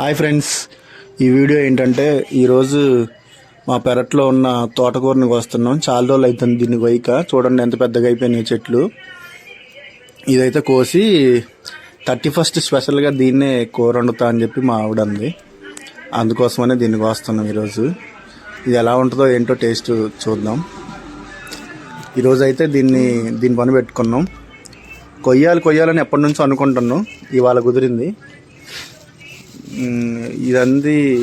Hi friends ఈ video ఏంటంటే ఈరోజు మా పెరట్లో ఉన్న తోటకూరని కోస్తున్నాం. చాలా రోజులు అవుతుంది దీన్ని వైక చూడండి ఎంత పెద్దగా అయిపోయినాయి చెట్లు. ఇదైతే కోసి థర్టీ ఫస్ట్ స్పెషల్గా దీన్నే కూర వండుతా అని చెప్పి మా ఆవిడ అంది. అందుకోసమనే దీన్ని కోస్తున్నాం ఈరోజు. ఇది ఎలా ఉంటుందో ఏంటో టేస్ట్ చూద్దాం. ఈరోజు అయితే దీన్ని దీని పని పెట్టుకున్నాం. కొయ్యాలి కొయ్యాలని ఎప్పటి నుంచో అనుకుంటున్నాం. ఇవాళ కుదిరింది. ఇదంది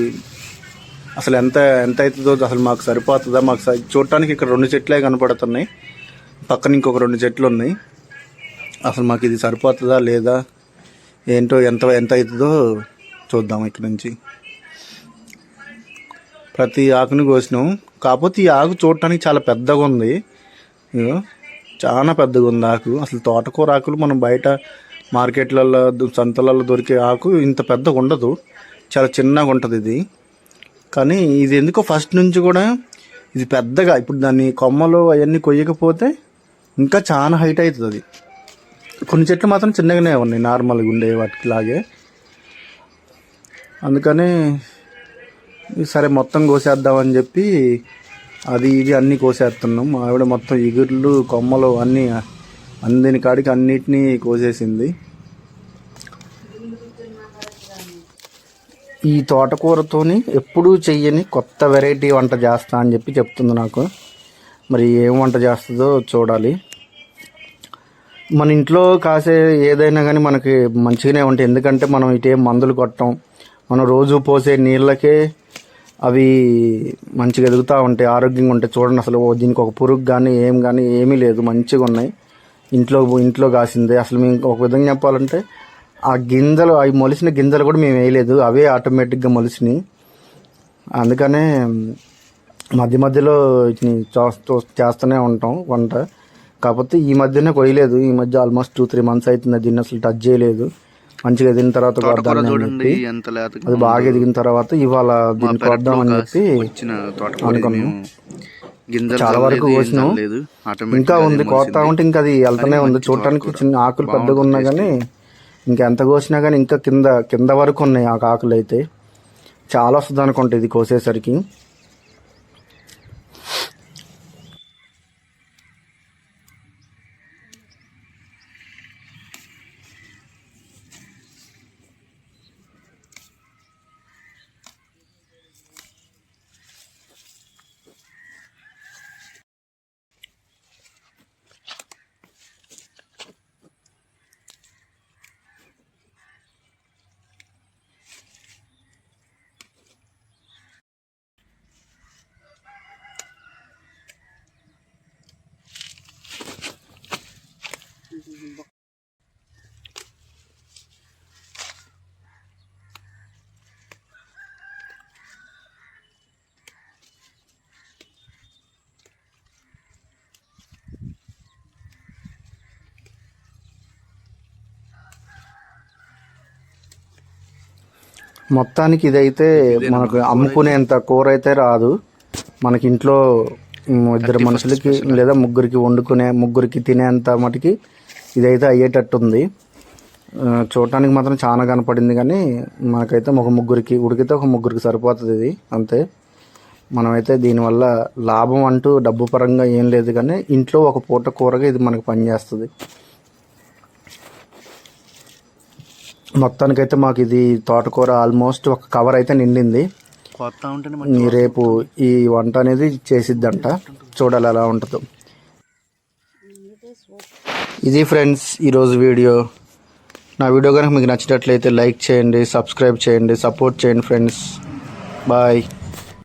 అసలు ఎంత ఎంత అవుతుందో అసలు మాకు సరిపోతుందా? మాకు సరి- చూడటానికి ఇక్కడ రెండు చెట్లే కనపడుతున్నాయి. పక్కన ఇంకొక రెండు చెట్లు ఉన్నాయి. అసలు మాకు ఇది సరిపోతుందా లేదా? ఏంటో ఎంత ఎంత అవుతుందో చూద్దాం ఇక్కడ నుంచి. ప్రతి ఆకుని కోసినాం. కాకపోతే ఈ ఆకు చూడటానికి చాలా పెద్దగా ఉంది. చాలా పెద్దగా ఉంది ఆకు. అసలు తోటకూర ఆకులు మనం బయట మార్కెట్లలో సంతలలో దొరికే ఆకు ఇంత పెద్దగా ఉండదు. చాలా చిన్నగా ఉంటుంది ఇది. కానీ ఇది ఎందుకో ఫస్ట్ నుంచి కూడా ఇది పెద్దగా ఇప్పుడు దాన్ని కొమ్మలు అవన్నీ కొయ్యకపోతే ఇంకా చాలా హైట్ అవుతుంది. అది కొన్ని చెట్లు మాత్రం చిన్నగానే ఉన్నాయి నార్మల్గా ఉండే వాటికి లాగే అందుకని సరే మొత్తం కోసేద్దామని చెప్పి అది ఇది అన్నీ కోసేస్తున్నాం. ఆవిడ మొత్తం ఇగుర్లు కొమ్మలు అన్నీ అందిన కాడికి అన్నిటినీ కోసేసింది. ఈ తోటకూరతోని ఎప్పుడూ చెయ్యని కొత్త వెరైటీ వంట చేస్తా అని చెప్పి చెప్తుంది నాకు. మరి ఏం వంట చేస్తుందో చూడాలి. మన ఇంట్లో కాసే ఏదైనా కానీ మనకి మంచిగానే ఉంటాయి. ఎందుకంటే మనం ఇటే మందులు కొట్టం. మనం రోజు పోసే నీళ్ళకే అవి మంచిగా ఎదుగుతూ ఉంటాయి ఆరోగ్యంగా ఉంటాయి. చూడండి అసలు ఓ దీనికి ఒక పురుగు కానీ ఏం కానీ ఏమీ లేదు. మంచిగా ఉన్నాయి ఇంట్లో ఇంట్లో కాసిందే. అసలు మేము ఒక విధంగా చెప్పాలంటే ఆ గింజలు అవి మొలిసిన గింజలు కూడా మేము వేయలేదు. అవే ఆటోమేటిక్గా మొలిసినాయి. అందుకనే మధ్య మధ్యలో చేస్తూనే ఉంటాం వంట. కాకపోతే ఈ మధ్యనే కొయ్యలేదు. ఈ మధ్య ఆల్మోస్ట్ టూ త్రీ మంత్స్ అవుతుంది. దీన్ని అసలు టచ్ చేయలేదు. మంచిగా ఎదిగిన తర్వాత అది బాగా ఎదిగిన తర్వాత ఇవాళ దీన్ని కొద్దామని చెప్పి అనుకున్నాం. చాలా వరకు కోసినాం. ఇంకా ఉంది కోస్తా. ఉంటే ఇంకా అది వెళ్తూనే ఉంది. చూడటానికి చిన్న ఆకులు పెద్దగా ఉన్నా కానీ ఇంకా ఎంత కోసినా కానీ ఇంకా కింద కింద వరకు ఉన్నాయి ఆ కాకులు అయితే చాలా వస్తుంది అనుకుంటా ఇది కోసేసరికి. మొత్తానికి ఇదైతే మనకు అమ్ముకునేంత కూర అయితే రాదు. మనకి ఇంట్లో ఇద్దరు మనుషులకి లేదా ముగ్గురికి వండుకునే ముగ్గురికి తినేంత మటుకి ఇదైతే అయ్యేటట్టు ఉంది ఆ, చూడటానికి మాత్రం చాలా కనపడింది కానీ మనకైతే ఒక ముగ్గురికి ఉడికితే ఒక ముగ్గురికి సరిపోతుంది ఇది అంతే. మనమైతే దీనివల్ల లాభం అంటూ డబ్బు పరంగా ఏం లేదు కానీ ఇంట్లో ఒక పూట కూరగా ఇది మనకు పనిచేస్తుంది. మొత్తానికైతే మాకు ఇది తోటకూర ఆల్మోస్ట్ ఒక కవర్ అయితే నిండింది. రేపు ఈ వంట అనేది చేసిద్దంట. చూడాలి ఎలా ఉంటుందో. ఇది ఫ్రెండ్స్ ఈరోజు వీడియో. నా వీడియో కనుక మీకు నచ్చినట్లయితే లైక్ చేయండి సబ్స్క్రైబ్ చేయండి సపోర్ట్ చేయండి ఫ్రెండ్స్. బాయ్.